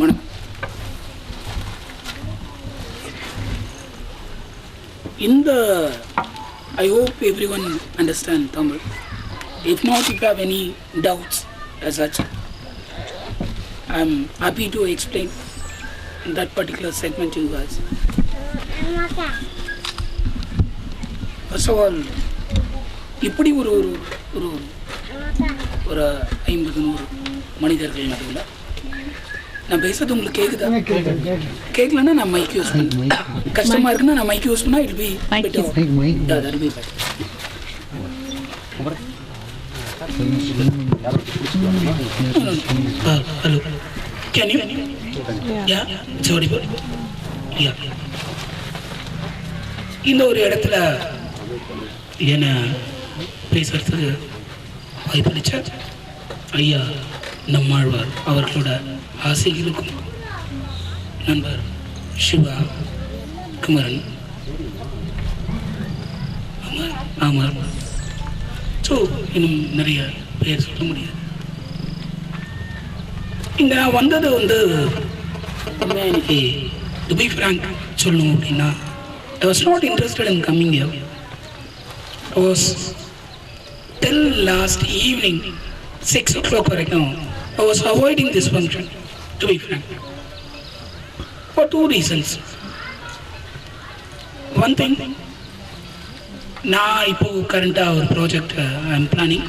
வணக்கம் இந்த I hope everyone understand Tamil. If not, if you have any doubts as such, I'm happy to explain that particular segment to you guys. First of all, இப்படி ஒரு ஒரு ஒரு ஒரு ஐம்பது நூறு மனிதர்கள் நடுவில் நான் பேசுறது உங்களுக்கு கேக்குதா? கேட்கலன்னா நான் மைக் யூஸ் பண்ணேன் கஷ்டமா இருக்குன்னா நான் மைக் யூஸ் பண்ணா it be better be hello. Can you யா ஜோடி யா இந்த ஒரு இடத்துல என்ன பேசுறதுக்கு வாய்ப்பளிச்ச ஐயா நம்மாழ்வார் அவர்களோட ஆசைகளுக்கும் நண்பர் சிவா குமரன் ஆமாம் ஸோ இன்னும் நிறைய பேர் சொல்ல முடியாது. இங்கே நான் வந்தது வந்து உண்மையா எனக்கு டு பி ஃப்ராங்க் சொல்லணும் அப்படின்னா I was not interested in coming I was tell last evening six o'clock வரைக்கும் I was avoiding this function, to be frank. For two reasons. One thing, நான் இப்போ கரண்டாக ஒரு project I am planning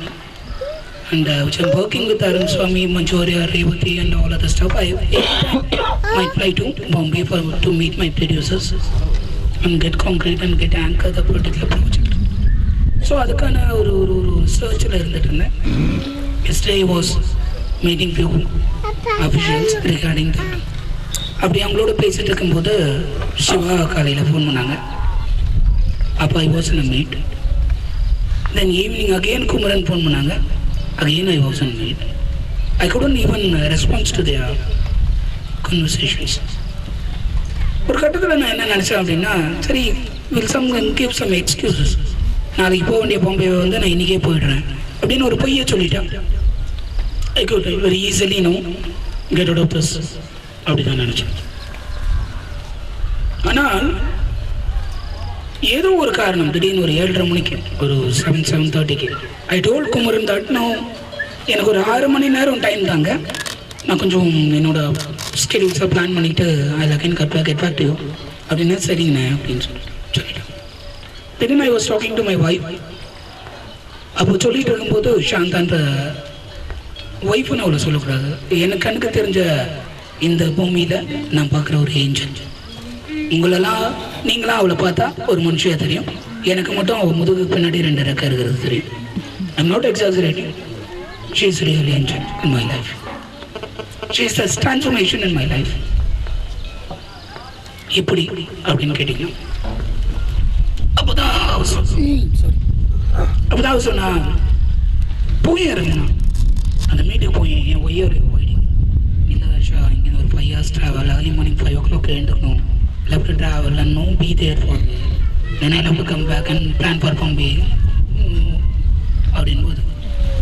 and which I'm working with Arun Swami, Manchoria, Revati and all other stuff. I might fly to Bombay for to meet my producers and get concrete and get anchor the particular project. So அதுக்கான ஒரு ஒரு ஒரு சர்ச்சில் இருந்துட்டு இருந்தேன் yesterday was meeting few officials regarding அப்படி அவங்களோட பேசிட்டு இருக்கும்போது சிவா காலையில் ஃபோன் பண்ணாங்க. அப்போ I was in meet then evening again Kumaran phone பண்ணாங்க. Again I was in meet I couldn't even response to their conversations ஒரு கட்டத்தில் நான் என்ன நினச்சேன் அப்படின்னா சரி will some give some excuses நாளைக்கு போக வேண்டிய பாம்பே வந்து நான் இன்றைக்கே போயிடுறேன் அப்படின்னு ஒரு பொய்யை சொல்லிட்டேன். I could very easily no get out of this அப்படி தான் நினச்சேன். ஆனால் ஏதோ ஒரு காரணம் திடீர்னு ஒரு ஏழரை மணிக்கு ஒரு செவன் செவன் தேர்ட்டிக்கு I told Kumaran that no எனக்கு ஒரு ஆறு மணி நேரம் டைம் தாங்க. நான் கொஞ்சம் என்னோட ஸ்கெடியூல்ஸை பிளான் பண்ணிவிட்டு I லக்கன் cut back get back to அப்படின்னா சரிங்கண்ணே அப்படின்னு சொல்லிட்டு சொல்லிட்டேன். திடீர்னு I was talking to my wife அப்போ சொல்லிட்டு இருக்கும்போது சாந்தான்ற ஒய்ஃப்னு அவளை சொல்லக்கூடாது. எனக்கு கண்ணுக்கு தெரிஞ்ச இந்த பூமியில் நான் பார்க்குற ஒரு ஏஞ்சல் உங்களெல்லாம் நீங்களாம் அவளை பார்த்தா ஒரு மனுஷியாக தெரியும். எனக்கு மட்டும் அவள் முதுகு பின்னாடி ரெண்டு ரெக்கை இருக்கிறது தெரியும். I'm not exaggerating she is real angel in my life she is the transformation in my life எப்படி அப்படின்னு கேட்டீங்க அப்போதான் அப்போதான் சொன்னா போய் இறங்கினா அந்த மீட்டுக்கு போய் என் ஒய்யர் போயிடுங்க இந்த வருஷம் இங்கே ஒரு five hours travel early morning five o'clock எழுந்துக்கணும் left travel no be there for then I love to come back and plan for Bombay அப்படின்னு போது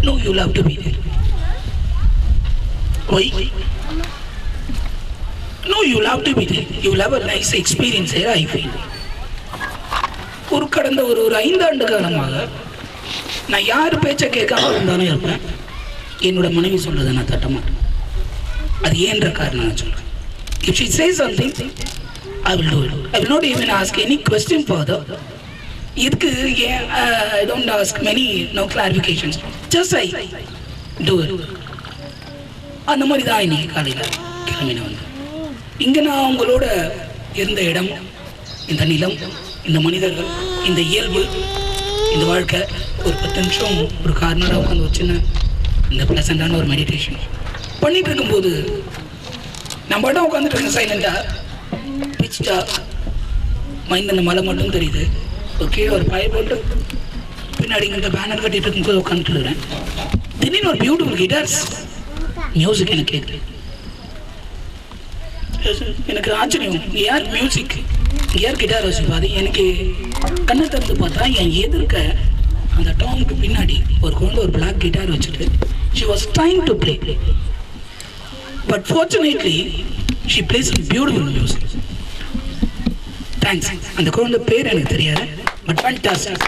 no you love to be there why no you love to be there you love a nice experience here I feel ஒரு கடந்த ஒரு ஒரு ஐந்தாண்டு காலமாக நான் யார் பேச்சை கேட்காம இருந்தாலும் இருப்பேன். என்னோட மனைவி சொல்றதை நான் தட்ட மாட்டேன். அது ஏன்ற காரணம் நான் சொல்றேன். If she say something I will do it I will not even ask any question father இதுக்கு ஏன் I don't ask many no clarifications just I do it அந்த மாதிரி தான் இன்னைக்கு காலையில் கிளம்பின வந்து. இங்கே நான் உங்களோட இருந்த இடம் இந்த நிலம் இந்த மனிதர்கள் இந்த இயல்பு இந்த வாழ்க்கை ஒரு பத்து நிமிஷம் ஒரு கார்னராக உட்காந்து ஒரு சின்ன இந்த ப்ளசண்டான ஒரு மெடிடேஷன் பண்ணிட்டு இருக்கும்போது நம்ம இடம் உட்காந்துட்டு இருக்கேன் சைலண்டாக பிச்சிட்டா மைண்ட் அந்த மலை மட்டும் தெரியுது. ஒரு கீழே ஒரு பாய போட்டு பின்னாடி இங்கிட்ட பேனர் கட்டிட்டு இருக்கும்போது உட்காந்துட்டு இருக்கிறேன். திடீர்னு ஒரு பியூட்டிஃபுல் கிட்டார்ஸ் மியூசிக் எனக்கு கேட்குது எனக்கு ஆச்சரியம். யார் மியூசிக் யார் கிட்டார் வச்சுப்பா அது எனக்கு கண்ணை திறந்து பார்த்தா என் எதிர்க்க அந்த டாமுக்கு பின்னாடி ஒரு குழந்தை ஒரு பிளாக் கிட்டார் வச்சுட்டு she was trying to play but fortunately she plays beautiful music thanks அந்த குழந்தை பேர் எனக்கு தெரியாது but fantastic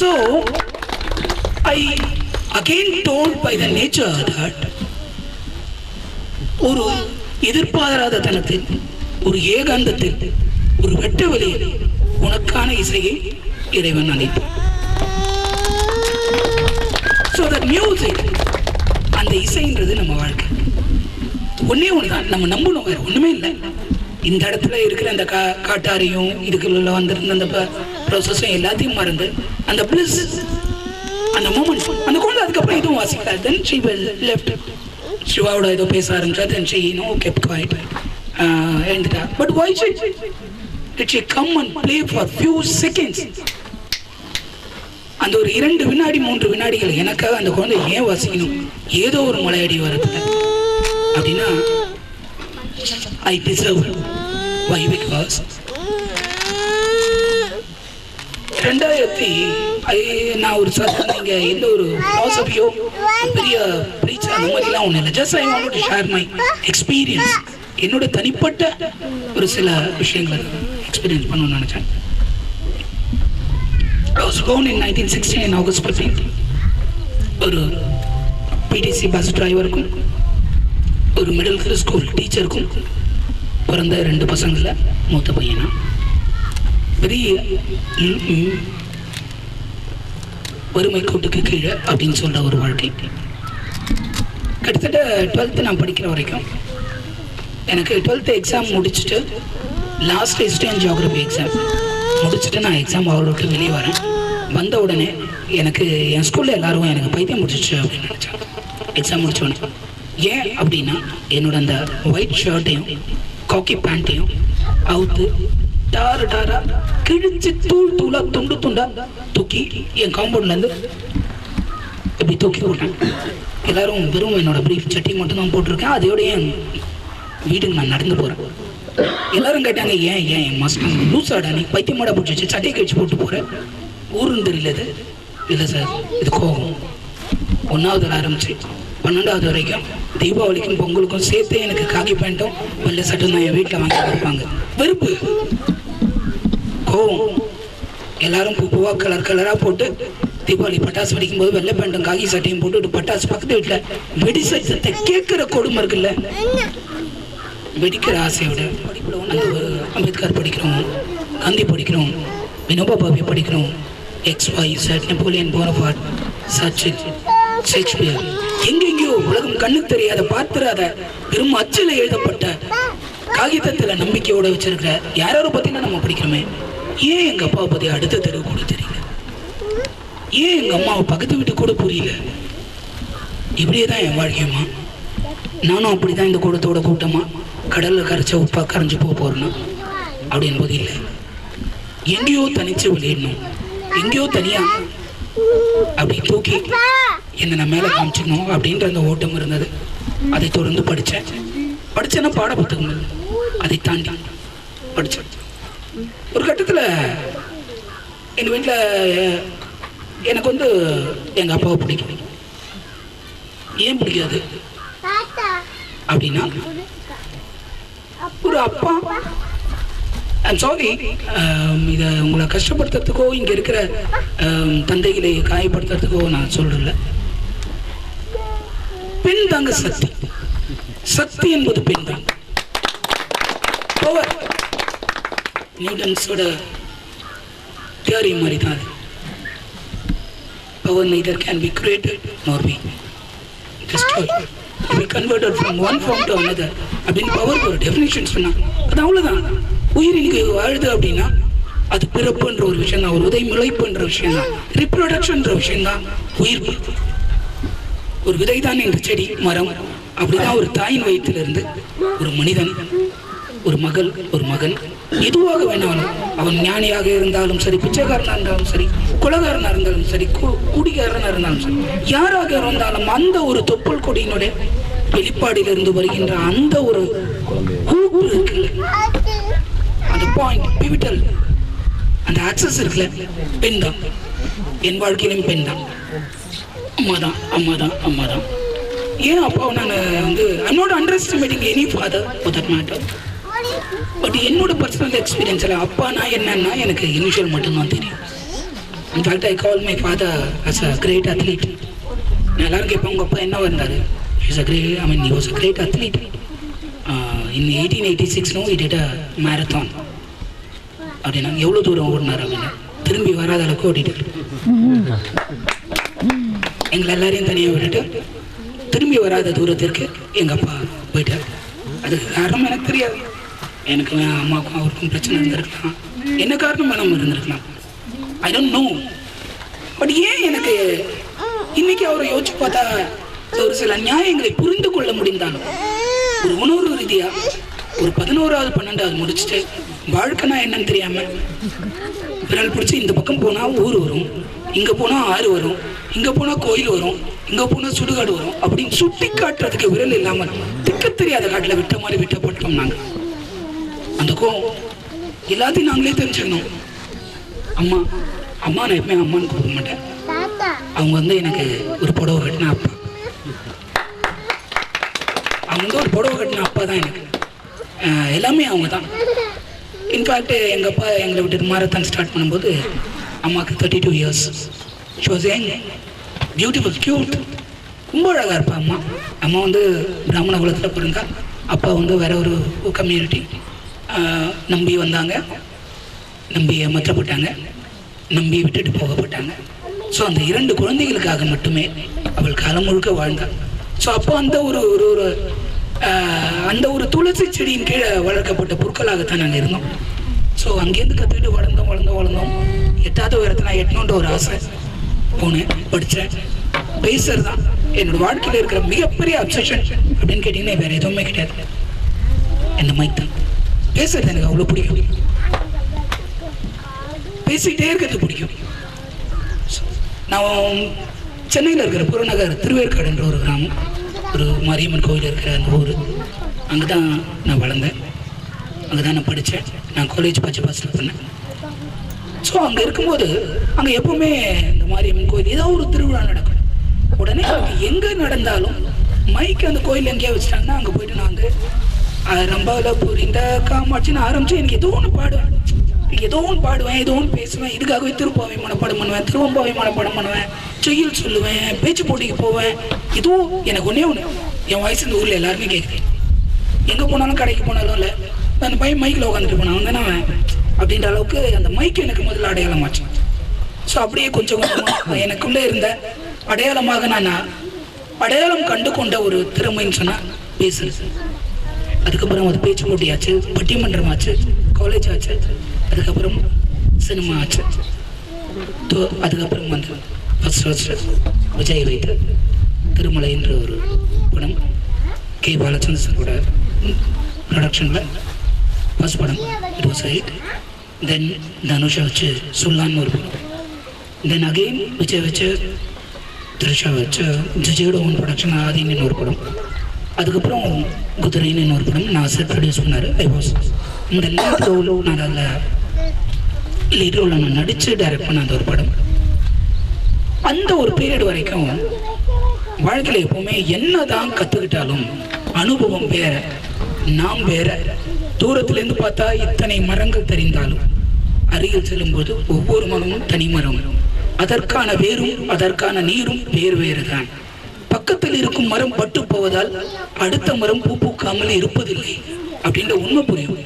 so I again told by the nature that ஒரு எதிர்பாராத தனத்தில் ஒரு ஏகாந்தத்தில் ஒரு வெட்ட வெளியில் உனக்கான இசையை இறைவன் அளிப்பான். த மியூசிக் அந்த இசைன்றது நம்ம வாழ்க்கை. ஒன்றே ஒன்று தான் நம்ம நம்பணும் வேறு ஒன்றுமே இல்லை. இந்த இடத்துல இருக்கிற அந்த கா காட்டாரையும் இதுக்குள்ள வந்திருந்த அந்த ப்ரொசஸும் எல்லாத்தையும் மறந்து அந்த ப்ளஸ் அந்த மூமெண்ட் அந்த குழந்தை அதுக்கப்புறம் இதுவும் வாசிக்காது தென் ஷி லெஃப்ட் சிவாவோட ஏதோ பேச ஆரம்பிச்சா then she no kept quiet எழுந்துட்டா. But why she did she come and play for few seconds அந்த ஒரு இரண்டு வினாடி மூன்று வினாடிகள் எனக்காக அந்த குழந்தை ஏன் வாசிக்கணும்? ஏதோ ஒரு மலையடி வரத்துல அப்படின்னா ஐ டிசர்வ் வை பிகாஸ் ரெண்டாயிரத்தி ஐ- நான் ஒரு சார் இங்க எந்த ஒரு பாசபியோ பெரிய preach அந்த மாதிரிலாம் ஒன்றும் இல்லை. Just I want to share my experience என்னோட தனிப்பட்ட ஒரு சில விஷயங்களை எக்ஸ்பீரியன்ஸ் பண்ணணும்னு நினைச்சேன். I was born in 1916 August 15th. ஒரு பிடிசி பஸ் டிரைவருக்கும் ஒரு மிடில் கிளாஸ் ஸ்கூல் டீச்சருக்கும் பிறந்த ரெண்டு பசங்களில் மூத்த பையனா. பெரிய வறுமை கோட்டுக்கு கீழே அப்படின்னு சொல்கிற ஒரு வாழ்க்கை. கிட்டத்தட்ட டுவெல்த்து நான் படிக்கிற வரைக்கும் எனக்கு டுவெல்த்து எக்ஸாம் முடிச்சுட்டு last history and geography exam முடிச்சுட்டு நான் எக்ஸாம் ஹால் விட்டு வெளியே வரேன். வந்த உடனே எனக்கு என் ஸ்கூலில் எல்லாரும் எனக்கு பைத்தியம் முடிச்சிச்சு அப்படின்னு நினச்சேன் எக்ஸாம் முடிச்சோடனே ஏன் அப்படின்னா என்னோட அந்த ஒயிட் ஷர்ட்டையும் காக்கி பேண்ட்டையும் அவுத்து டாரு டாரா கிழிச்சு தூள் தூளா துண்டு துண்டா தூக்கி என் காம்பவுண்ட்லேருந்து இப்படி தூக்கி போட்டேன் எல்லாரும் வெறும் என்னோட ப்ரீஃப் சட்டி மட்டும் தான் போட்டிருக்கேன். அதோடய என் வீட்டுக்கு நான் நடந்து போகிறேன் எல்லாரும் கேட்டாங்க ஏன் ஏன் என் மாஸ்டர் லூசாடா? நீ பைத்தியமாடா பிடிச்சி சட்டையை சட்டை கழிச்சு போட்டு போற? ஊருன்னு தெரியல இது இல்லை சார் இது கோபம். ஒன்றாவதுல ஆரம்பிச்சு பன்னெண்டாவது வரைக்கும் தீபாவளிக்கும் பொங்கலுக்கும் சேர்த்து எனக்கு காக்கி பேண்ட்டும் வெள்ளை சட்டும் தான் என் வீட்டில் வாங்கி கொடுப்பாங்க. வெறுப்பு. கோவம் எல்லாரும் பூவாக பூவா கலர் கலராக போட்டு தீபாவளி பட்டாசு வெடிக்கும் போது வெள்ளை பேண்ட்டும் காக்கி சட்டையும் போட்டு பட்டாசு பக்கத்து வீட்டில் வெடி சத்தத்தை கேட்குற கொடுமை இருக்குல்ல. வெடிக்கிற ஆசையோட அந்த ஒரு அம்பேத்கர் படிக்கிறோம் காந்தி படிக்கிறோம் வினோபா பாபி படிக்கிறோம். X Y Z Napoleon Bonaparte Sachin Shakespeare எங்கெங்கேயோ உலகம் கண்ணுக்கு தெரியாத பார்த்துறாத பெரும் அச்சில் எழுதப்பட்ட காகிதத்தில் நம்பிக்கையோட வச்சிருக்கிற யாரோ பார்த்தீங்கன்னா நம்ம படிக்கிறோமே. ஏன் எங்கள் அப்பாவை பற்றி அடுத்த தெருவு கூட தெரியல ஏன் எங்கள் அம்மாவை பக்கத்து வீட்டு கூட புரியல இப்படியே தான் என் வாழ்க்கையம்மா நானும் அப்படி தான் இந்த கூட்டத்தோட கூட்டமாக கடலில் கரைச்ச உப்பாக கரைஞ்சி போக போகிறேன்னா அப்படி என்பது இல்லை. எங்கேயோ தனிச்சு வெளியிடணும். எங்கேயோ தனியா அப்படி தூக்கி என்னை நான் மேலே காமிச்சிக்கணும் அப்படின்ற அந்த ஓட்டம் இருந்தது. அதை தொடர்ந்து படித்தேன். படித்தேன்னா பாட புத்தகங்கள் அதை தாண்டி படித்தேன். ஒரு கட்டத்தில் எங்கள் வீட்டில் எனக்கு வந்து எங்கள் அப்பாவை பிடிக்கும். ஏன் பிடிக்காது? அப்படின்னா ஒரு அப்பா. ஐம் சாரி இதை உங்களை கஷ்டப்படுத்துறதுக்கோ இங்கே இருக்கிற um, தந்தைகளை காயப்படுத்துறதுக்கோ நான் சொல்றல பெண் தாங்க சக்தி. சக்தி என்பது பெண் தான். பவர் நியூட்டன்ஸோட தியரி மாதிரி தான் அது. Power neither can be created nor be destroyed. To be converted from one form to another. அப்படின்னு பவர் ஒரு டெஃபினேஷன் சொன்னாங்க. அது அவ்வளோதான் உயிர் இன்னைக்கு வாழுது அப்படின்னா அது பிறப்புன்ற ஒரு விஷயம் தான். ஒரு உதய முளைப்புன்ற விஷயம் தான். ரிப்ரொடக்ஷன்ற விஷயம் தான். உயிர் ஒரு விதைதான் என்ற செடி மரம். அப்படிதான் ஒரு தாயின் வயிற்றிலிருந்து ஒரு மனிதன் ஒரு மகள் ஒரு மகன் எதுவாக வேணாலும் அவன் ஞானியாக இருந்தாலும் சரி பிச்சைக்காரனா இருந்தாலும் சரி குலகாரனா இருந்தாலும் சரி கு- குடிகாரனா இருந்தாலும் சரி யாராக இருந்தாலும் அந்த ஒரு தொப்புள் கொடியினுடைய வெளிப்பாடிலிருந்து வருகின்ற அந்த ஒரு கூப்பு இருக்குல்ல அந்த பாயிண்ட் பிவிட்டல் அந்த ஆக்சஸ் இருக்குல்ல பெண் தான் என் வாழ்க்கையிலும் பெண் தான் அம்மா தான் அம்மா தான் அம்மா தான் ஏன் அப்பாவை நான் வந்து I not under any father for that matter but என்னோட பர்சனல் எக்ஸ்பீரியன்ஸில் அப்பானா என்னன்னா எனக்கு இனிஷியல் மட்டும்தான் தெரியும். In fact I call my father as a great athlete நான் எல்லாரும் கேட்பேன் உங்கள் அப்பா என்ன வந்தார் is a great I mean was a great athlete in eighteen eighty சிக்ஸ்னும் it it a marathon அப்படின்னா எவ்வளோ தூரம் ஓடினார் அப்படின்னு திரும்பி வராத அளவுக்கு ஓடிட்டு எங்களை எல்லாரையும் தனியாக விட்டுட்டு திரும்பி வராத தூரத்திற்கு எங்கள் அப்பா போயிட்டார். அதுக்கு காரணம் எனக்கு தெரியாது. எனக்கு அம்மாவுக்கும் அவருக்கும் பிரச்சனை இருந்திருக்கலாம். என்ன காரணம் நம்ம இருந்திருக்கலாம்? ஐ டோன்ட் நோ பட் ஏன் எனக்கு இன்னைக்கு அவரை யோசிச்சு பார்த்தா ஒரு சில நியாயங்களை புரிந்து கொள்ள முடிந்தாலும் ஒரு உணர்வு ரீதியா ஒரு பதினோராவது பன்னெண்டாவது முடிச்சுட்டு வாழ்க்கைனா என்னன்னு தெரியாம விரல் பிடிச்சி இந்த பக்கம் போனா ஊர் வரும் இங்க போனா ஆறு வரும் இங்க போனா கோயில் வரும் இங்க போனா சுடுகாடு வரும் அப்படின்னு சுட்டி காட்டுறதுக்கு விரல் இல்லாம திக்க தெரியாத காட்டுல விட்ட மாதிரி விட்டப்பட்டோம் நாங்க. அந்த கோவம் எல்லாத்தையும் நாங்களே தெரிஞ்சுக்கணும். அம்மா அம்மா நான் எப்பவுமே அம்மான்னு கூப்பிட மாட்டேன். அவங்க வந்து எனக்கு ஒரு புடவை கட்டின அப்பா. அவங்க வந்து ஒரு புடவை கட்டின அப்பா தான் எனக்கு. எல்லாமே அவங்க தான். இன்ஃபேக்ட் எங்கள் அப்பா எங்களை விட்டு மாரத்தான் ஸ்டார்ட் பண்ணும்போது அம்மாவுக்கு thirty two years she was young beautiful cute ரொம்ப அழகாக இருப்பா அம்மா. அம்மா வந்து பிராமண குலத்தில் பிறந்தா அப்பா வந்து வேற ஒரு கம்யூனிட்டி நம்பி வந்தாங்க. நம்பி ஏமாற்றப்பட்டாங்க நம்பி விட்டுட்டு போகப்பட்டாங்க ஸோ அந்த இரண்டு குழந்தைகளுக்காக மட்டுமே அவள் காலம் முழுக்க வாழ்ந்தாள். ஸோ அப்போ அந்த ஒரு ஒரு ஒரு அந்த ஒரு துளசி செடியின் கீழே வளர்க்கப்பட்ட பொருட்களாகத்தான் நாங்கள் இருந்தோம். ஸோ அங்கேருந்து கற்றுக்கிட்டு வளர்ந்தோம் வளர்ந்தோம் வளர்ந்தோம். எட்டாவது உயரத்தை நான் எட்டணுன்ற ஒரு ஆசை போனேன். படித்தேன் பேசுறது தான். என்னோட வாழ்க்கையில் இருக்கிற மிகப்பெரிய அப்சஷன் அப்படின்னு கேட்டிங்கன்னா வேறு எதுவுமே கிடையாது. என்ன மைக் தான் பேசுறது எனக்கு அவ்வளோ பிடிக்கும். பேசிக்கிட்டே இருக்கிறது பிடிக்கும். நான் சென்னையில் இருக்கிற புறநகர் திருவேற்காடுன்ற ஒரு கிராமம். ஒரு மாரியம்மன் கோயில் இருக்கிற அந்த ஊர். அங்கே தான் நான் வளர்ந்தேன். அங்கே தான் நான் படித்தேன். நான் காலேஜ் பச்சை பாஸில் பண்ணேன். ஸோ அங்கே இருக்கும்போது அங்கே எப்பவுமே இந்த மாரியம்மன் கோயில் ஏதோ ஒரு திருவிழா நடக்கும். உடனே அங்கே எங்கே நடந்தாலும் மைக் அந்த கோயில் எங்கேயா வச்சுட்டாங்கன்னா அங்கே போயிட்டு நான் வந்து ரம்பால புரிந்த காமாட்சின்னு ஆரம்பிச்சு எனக்கு ஏதோ ஒன்று பாடுவேன். ஏதோ ஒன்று பாடுவேன் ஏதோ ஒன்று பேசுவேன். இதுக்காகவே திருப்பாவை மனப்பாடம் பண்ணுவேன் திருவம்பாவை மனப்பாடம் பண்ணுவேன். செய்யுள் சொல்லுவேன் பேச்சு போட்டிக்கு போவேன். ஏதோ எனக்கு ஒன்றே ஒன்று என் வயசு இந்த ஊரில் எல்லாருமே கேட்குறேன் எங்கே போனாலும் கடைக்கு போனாலும் இல்லை. அந்த பையன் மைக்கில் உட்காந்துட்டு போனான். வந்து நான் அப்படின்ற அளவுக்கு அந்த மைக் எனக்கு முதல்ல அடையாளமாச்சு. ஸோ அப்படியே கொஞ்சம் கொஞ்சமாக எனக்குள்ளே இருந்த அடையாளமாக நான் அடையாளம் கண்டு கொண்ட ஒரு திறமைன்னு சொன்னால் பேசுறது. அதுக்கப்புறம் அது பேச்சு போட்டியாச்சு பட்டிமன்றம் ஆச்சு காலேஜ் ஆச்சு அதுக்கப்புறம் சினிமா ஆச்சு. தோ- அதுக்கப்புறம் வந்து ஃபர்ஸ்ட் ஃபர்ஸ்ட் விஜய் வைத்த திருமலை என்ற ஒரு படம் கே பாலச்சந்திர சாரோட ப்ரொடக்ஷனில் ஃபர்ஸ்ட் படம். இட் வாஸ் ஹைட் தென் தனுஷா வச்சு சுல்லான்னு ஒரு படம். தென் அகெயின் விஜய் வச்சு த்ரிஷா வச்சு ஜிஜியோட ஓன் ப்ரொடக்ஷன் ஆதிங்கன்னு ஒரு படம். அதுக்கப்புறம் குதிரைன்னு இன்னொரு படம் நான் சார் ப்ரொடியூஸ் பண்ணார். ஐ வாஸ் இந்த லீட் ரோலோ நான் அதில் லீட் ரோலில் நான் நடித்து டைரக்ட் பண்ண அந்த ஒரு படம். அந்த ஒரு பீரியட் வரைக்கும் வாழ்க்கையில் எப்பவுமே என்னதான் கற்றுக்கிட்டாலும் அனுபவம் வேற நாம் வேற. தூரத்திலேருந்து பார்த்தா இத்தனை மரங்கள் தெரிந்தாலும் அருகில் செல்லும்போது ஒவ்வொரு மரமும் தனி மரம். அதற்கான வேரும் அதற்கான நீரும் வேறு வேறு தான் பக்கத்தில் இருக்கும் மரம் பட்டு போவதால் அடுத்த மரம் பூ பூக்காமல் இருப்பதில்லை அப்படின்ற உண்மை புரியும்.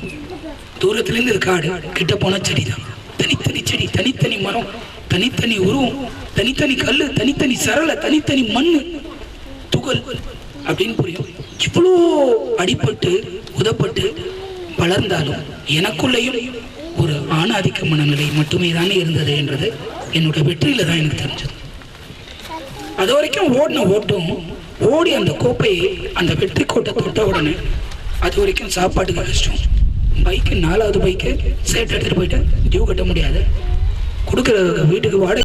தூரத்திலிருந்து இது காடு கிட்ட போன செடிதான். தனித்தனி செடி தனித்தனி மரம் தனித்தனி உருவம் தனித்தனி கல்லு தனித்தனி சரள தனித்தனி மண் துகள் அப்படின்னு புரியும். இவ்வளோ அடிபட்டு உதப்பட்டு வளர்ந்தாலும் எனக்குள்ளேயும் ஒரு ஆணாதிக்க மனநிலை மட்டுமே தானே இருந்தது என்றது என்னோட வெற்றியில தான் எனக்கு தெரிஞ்சது. அது வரைக்கும் ஓடின ஓட்டும் ஓடி அந்த கோப்பையை அந்த வெற்றி கோட்டை தொட்ட உடனே அது வரைக்கும் சாப்பாட்டுக்கு கஷ்டம். பைக்கு நாலாவது பைக்கு சேட் எடுத்துகிட்டு போயிட்டு டியூ கட்ட முடியாது. கொடுக்குற வீட்டுக்கு வாடகை